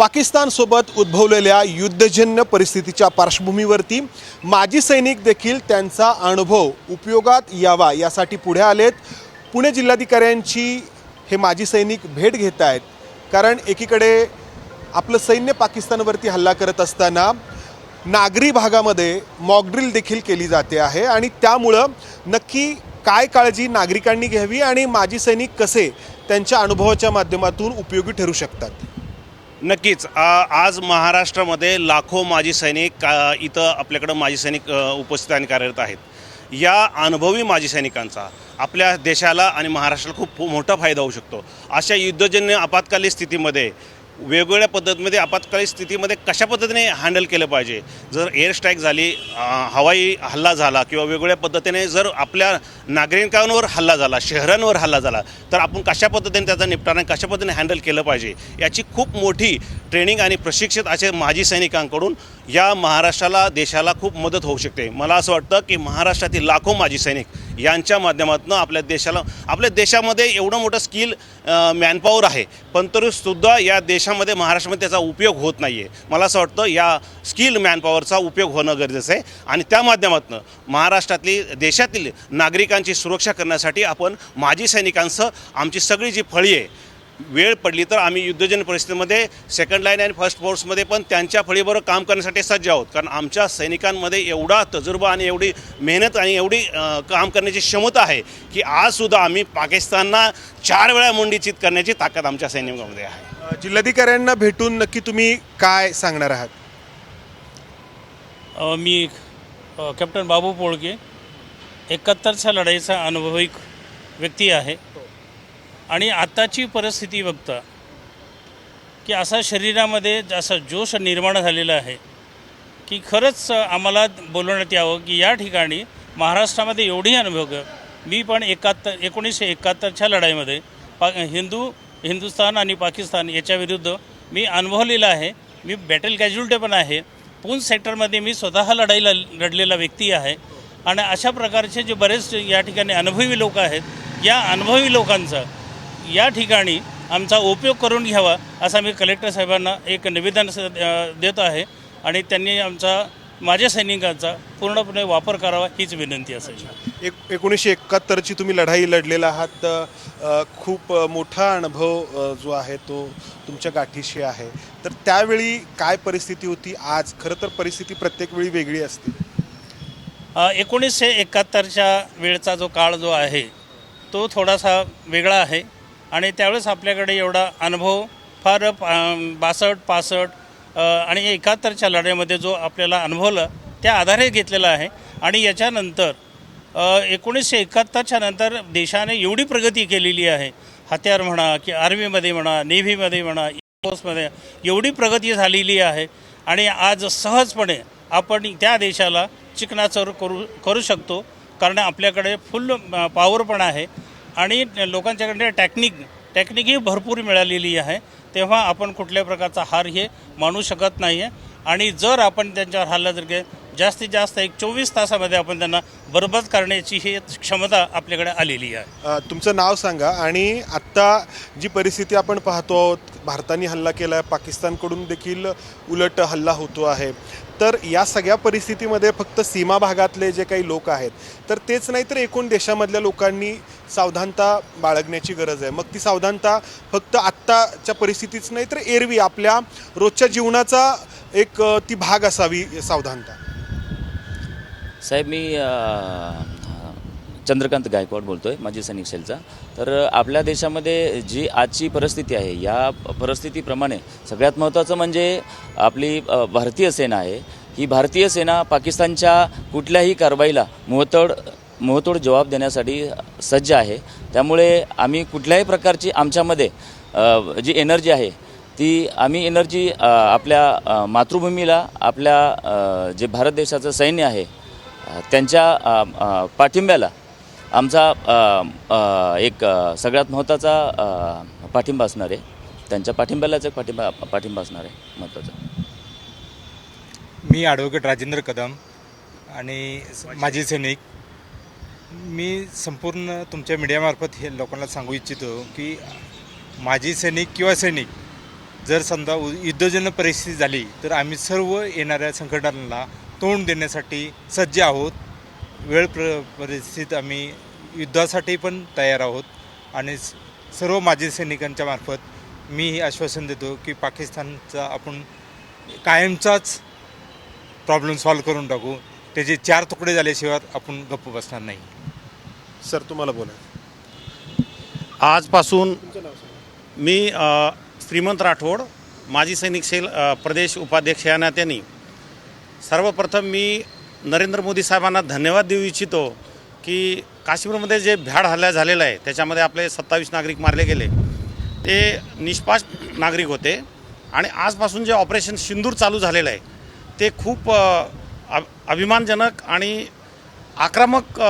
पाकिस्तानसोबत उद्भवलेल्या युद्धजन्य परिस्थितीच्या पार्श्वभूमीवरती माजी सैनिक देखील त्यांचा अनुभव उपयोगात यावा यासाठी पुढे आलेत. पुणे जिल्हाधिकाऱ्यांची हे माजी सैनिक भेट घेत आहेत. कारण एकीकडे आपलं सैन्य पाकिस्तानवरती हल्ला करत असताना नागरी भागामध्ये मॉकड्रिल देखील केली जाते आहे आणि त्यामुळं नक्की काय काळजी नागरिकांनी घ्यावी आणि माजी सैनिक कसे त्यांच्या अनुभवाच्या माध्यमातून उपयोगी ठरू शकतात? नक्कीच. आज महाराष्ट्रामध्ये लाखो माजी सैनिक इथं आपल्याकडं माजी सैनिक उपस्थित आणि कार्यरत आहेत. या अनुभवी माजी सैनिकांचा आपल्या देशाला आणि महाराष्ट्राला खूप मोठा फायदा होऊ शकतो. अशा युद्धजन्य आपत्कालीन स्थितीमध्ये वेगवेगळ्या पद्धतीमध्ये आपत्कालीन स्थितीमध्ये कशा पद्धतीने हँडल केलं पाहिजे? जर एअर स्ट्राईक झाली हवाई हल्ला झाला किंवा वेगवेगळ्या पद्धतीने जर आपल्या नागरिकांवर हल्ला झाला शहरांवर हल्ला झाला तर आपण कशा पद्धतीने त्याचा निपटारा कशा पद्धतीने हँडल केलं पाहिजे? याची खूप मोठी ट्रेनिंग आणि प्रशिक्षित असे माजी सैनिकांकडून या महाराष्ट्राला देशाला खूप मदत होऊ शकते. मला असं वाटतं की महाराष्ट्रातील लाखो माजी सैनिक यांच्या माध्यमातून आपल्या देशाला आपल्या देशामध्ये एवढं मोठं स्किल मॅनपॉवर आहे पण तरीसुद्धा या देशामध्ये महाराष्ट्रामध्ये त्याचा उपयोग होत नाही आहे मला असं वाटतं या स्किल मॅनपॉवरचा उपयोग होणं गरजेचं आहे. आणि त्या माध्यमातून महाराष्ट्रातली देशातील नागरिकांची सुरक्षा करण्यासाठी आपण माजी सैनिकांसह आमची सगळी जी फळी आहे वेळ पडली तर आम्ही युद्धजन्य परिस्थितीमध्ये सेकंड लाईन आणि फर्स्ट फोर्समध्ये पण त्यांच्या फळीबरोबर काम करण्यासाठी सज्ज आहोत. कारण आमच्या सैनिकांमध्ये एवढा तजुर्बा आणि एवढी मेहनत आणि एवढी काम करण्याची क्षमता आहे की आजसुद्धा आम्ही पाकिस्तानना चार वेळा मुंडीचित करण्याची ताकद आमच्या सैनिकांमध्ये आहे. जिल्हाधिकाऱ्यांना भेटून नक्की तुम्ही काय सांगणार आहात? मी कॅप्टन बाबू पोळके एकाहत्तरच्या लढाईचा अनुभविक व्यक्ती आहे. आणि आत्ताची परिस्थिती बघता की असा शरीरामध्ये असा जोश निर्माण झालेला आहे की खरंच आम्हाला बोलवण्यात यावं की या ठिकाणी महाराष्ट्रामध्ये एवढी अनुभव मी पण एकाहत्तर एकोणीसशे एकाहत्तरच्या लढाईमध्ये पा हिंदू हिंदुस्थान आणि पाकिस्तान याच्याविरुद्ध मी अनुभवलेला आहे. मी बॅटल कॅज्युलिटी पण आहे. पूंछ सेक्टरमध्ये मी स्वतः लढाईला लढलेला व्यक्ती आहे. आणि अशा प्रकारचे जे बरेच या ठिकाणी अनुभवी लोक आहेत या अनुभवी लोकांचा या ठिकाणी आमचा उपयोग करून घ्यावा असा मी कलेक्टर साहेबांना एक निवेदन देत आहे. आणि त्यांनी आमचा माझ्या सैनिकांचा पूर्णपणे वापर करावा हीच विनंती असायची. एक एकोणीसशे एकाहत्तरची तुम्ही लढाई लढलेला आहात खूप मोठा अनुभव जो आहे तो तुमच्या गाठीशी आहे. तर त्यावेळी काय परिस्थिती होती? आज खरं तर परिस्थिती प्रत्येक वेळी वेगळी असते. एकोणीसशे एकाहत्तरच्या वेळचा जो काळ जो आहे तो थोडासा वेगळा आहे. आणि त्यावेळेस आपल्याकडे एवढा अनुभव फार बासष्ट पासष्ट आणि एकाहत्तरच्या लढाईमध्ये जो आपल्याला अनुभवला त्या आधारे घेतलेला आहे. आणि याच्यानंतर एकोणीसशे एकाहत्तरच्या नंतर देशाने एवढी प्रगती केलेली आहे. हत्यार म्हणा की आर्मीमध्ये म्हणा नेव्हीमध्ये म्हणा एअरफोर्समध्ये एवढी प्रगती झालेली आहे. आणि आज सहजपणे आपण त्या देशाला चिकनाचर करू करू शकतो. कारण आपल्याकडे फुल पॉवर पण आहे. आणि लोकांच्याकडे टेक्निक टेक्निकही भरपूर मिळालेली आहे. तेव्हा आपण कुठल्या प्रकारचा हार हे मानू शकत नाही आहे आणि जर आपण त्यांच्यावर हल्ला जर के जास्तीत जास्त एक चोवीस तासामध्ये आपण त्यांना बरबाद करण्याची ही क्षमता आपल्याकडे आलेली आहे. तुमचं नाव सांगा आणि आत्ता जी परिस्थिती आपण पाहतो आहोत भारताने हल्ला केला आहे पाकिस्तानकडून देखील उलट हल्ला होतो आहे. तर या सगळ्या परिस्थितीमध्ये फक्त सीमा भागातले जे काही लोक आहेत तर तेच नाही तर एकूण देशामधल्या लोकांनी सावधानता बाळगण्याची गरज आहे. मग ती सावधानता फक्त आत्ताच्या परिस्थितीच नाही तर एरवी आपल्या रोजच्या जीवनाचा एक ती भाग असावी सावधानता. साहेब मी चंद्रकांत गायकवाड बोलतो आहे माजी सैनिक सेलचा. तर आपल्या देशामध्ये जी आजची परिस्थिती आहे या परिस्थितीप्रमाणे सगळ्यात महत्त्वाचं म्हणजे आपली भारतीय सेना आहे. ही भारतीय सेना पाकिस्तानच्या कुठल्याही कारवाईला मोहतोड मोहतोड जबाब देण्यासाठी सज्ज आहे. त्यामुळे आम्ही कुठल्याही प्रकारची आमच्यामध्ये जी एनर्जी आहे ती आम्ही एनर्जी आपल्या मातृभूमीला आपल्या जे भारत देशाचं सैन्य आहे त्यांच्या पाठिंब्याला आमचा एक सगळ्यात महत्त्वाचा पाठिंबा असणार आहे. त्यांच्या पाठिंब्यालाच एक पाठिंबा पाठिंबा असणार आहे महत्त्वाचा. मी ॲडव्होकेट राजेंद्र कदम आणि माजी सैनिक. मी संपूर्ण तुमच्या मीडियामार्फत हे लोकांना सांगू इच्छितो की माजी सैनिक किंवा सैनिक जर समजा उ- युद्धजन्य परिस्थिती झाली तर आम्ही सर्व येणाऱ्या संकटांना तोंड देण्यासाठी सज्ज आहोत. वेळ प्र परिस्थितीत आम्ही युद्धासाठी पण तयार आहोत आणि स- सर्व माजी सैनिकांच्या मार्फत मी हे आश्वासन देतो की पाकिस्तानचा आपण कायमचाच प्रॉब्लेम सॉल्व करून टाकू. त्याचे चार तुकडे झाल्याशिवाय आपण गप्प बसणार नाही. सर तुम्हाला बोला. आजपासून मी श्रीमंत राठोड माजी सैनिक सेल प्रदेश उपाध्यक्ष या नात्याने सर्वप्रथम मी नरेंद्र मोदी साहेबांना धन्यवाद देऊ इच्छितो की काश्मीरमध्ये जे भ्याड हल्ला झालेला आहे त्याच्यामध्ये आपले सत्तावीस नागरिक मारले गेले. ते निष्पाच नागरिक होते. आणि आजपासून जे ऑपरेशन सिंदूर चालू झालेलं आहे ते खूप अभिमानजनक आणि आक्रमक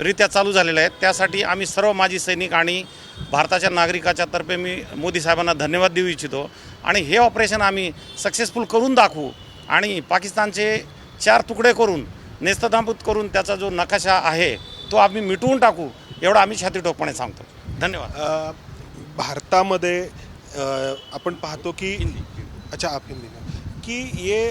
रित्या चालू झालेलं आहे. त्यासाठी आम्ही सर्व माजी सैनिक आणि भारताच्या नागरिकाच्या तर्फे मी मोदी साहेबांना धन्यवाद देऊ इच्छितो. आणि हे ऑपरेशन आम्ही सक्सेसफुल करून दाखवू आणि पाकिस्तानचे चार तुकडे करून नेस्तनाबूत करून त्याचा जो नकाशा आहे तो आम्ही मिटवून टाकू एवढं आम्ही छातीठोकपणे सांगतो. धन्यवाद. भारतामध्ये आपण पाहतो की अच्छा आप हिंदी में कि ये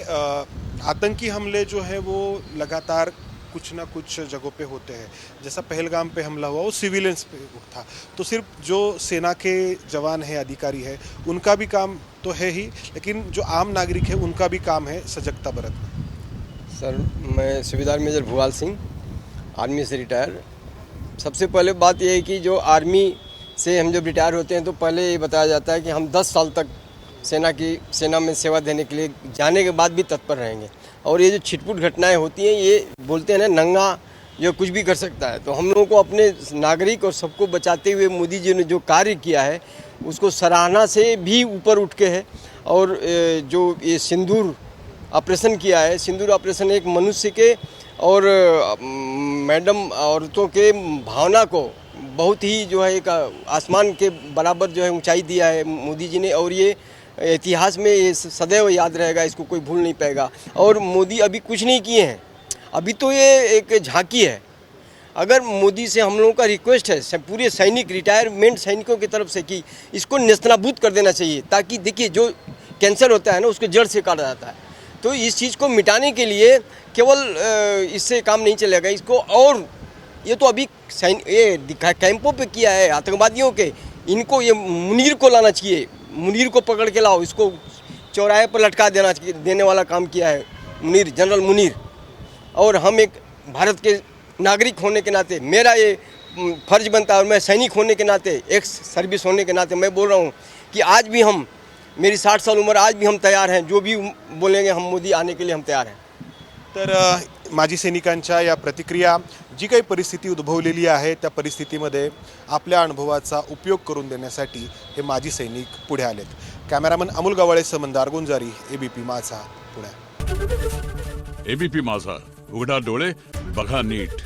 आतंकी हमले जो है वो लगातार कुछ ना कुछ जगहों पे होते हैं। जैसा पहलगाम पे हमला हुआ वो सिविलियंस पे था। तो सिर्फ जो सेना के जवान हैं अधिकारी है उनका भी काम तो है ही लेकिन जो आम नागरिक है उनका भी काम है सजगता बरतना। सर, मैं सूबेदार मेजर भूवाल सिंह, आर्मी से रिटायर। सबसे पहले बात यह है कि जो आर्मी से हम जब रिटायर होते हैं तो पहले ये बताया जाता है कि हम 10 साल तक सेना की, सेना में सेवा देने के लिए जाने के बाद भी तत्पर रहेंगे। और ये जो छिटपुट घटनाएँ होती हैं, ये बोलते हैं ना, नंगा जो कुछ भी कर सकता है। तो हम लोगों को अपने नागरिक और सबको बचाते हुए मोदी जी ने जो कार्य किया है, उसको सराहना से भी ऊपर उठ के है। और जो ये सिंदूर ऑपरेशन किया है, सिंदूर ऑपरेशन एक मनुष्य के और मैडम औरतों के भावना को बहुत ही जो है एक आसमान के बराबर जो है ऊंचाई दिया है मोदी जी ने और ये इतिहास में ये सदैव याद रहेगा, इसको कोई भूल नहीं पाएगा। और मोदी अभी कुछ नहीं किए हैं। अभी तो ये एक झांकी है। अगर मोदी से हम लोगों का रिक्वेस्ट है पूरे सैनिक, रिटायरमेंट सैनिकों की तरफ़ से कि इसको नेस्तनाबूद कर देना चाहिए, ताकि देखिए जो कैंसर होता है ना, उसको जड़ से काटा जाता है। तो इस चीज़ को मिटाने के लिए केवल इससे काम नहीं चलेगा, इसको और, ये तो अभी ये कैंपों पे किया है, आतंकवादियों के, इनको ये मुनीर को लाना चाहिए, मुनीर को पकड़ के लाओ, इसको चौराहे पर लटका देना देने वाला काम किया है, मुनीर, जनरल मुनीर। और हम एक भारत के नागरिक होने के नाते, मेरा ये फ़र्ज़ बनता है और मैं सैनिक होने के नाते एक्स सर्विस होने के नाते मैं बोल रहा हूँ कि आज भी हम मेरी साठ साल उम्र आज भी हम तैयार हैं। जो भी बोलेंगे हम मोदी आने के लिए हम तैयार हैं। तर माजी सैनिकांच्या या प्रतिक्रिया जी काही परिस्थिती उद्भवलेली आहे त्या परिस्थितीमध्ये आपल्या अनुभवाचा उपयोग करून देण्यासाठी हे माजी सैनिक पुढे आलेत. Cameraman Amol Gawale Samandar Gunjari ABP Majha Pune. ABP माझा उघडा डोळे बघा नीट.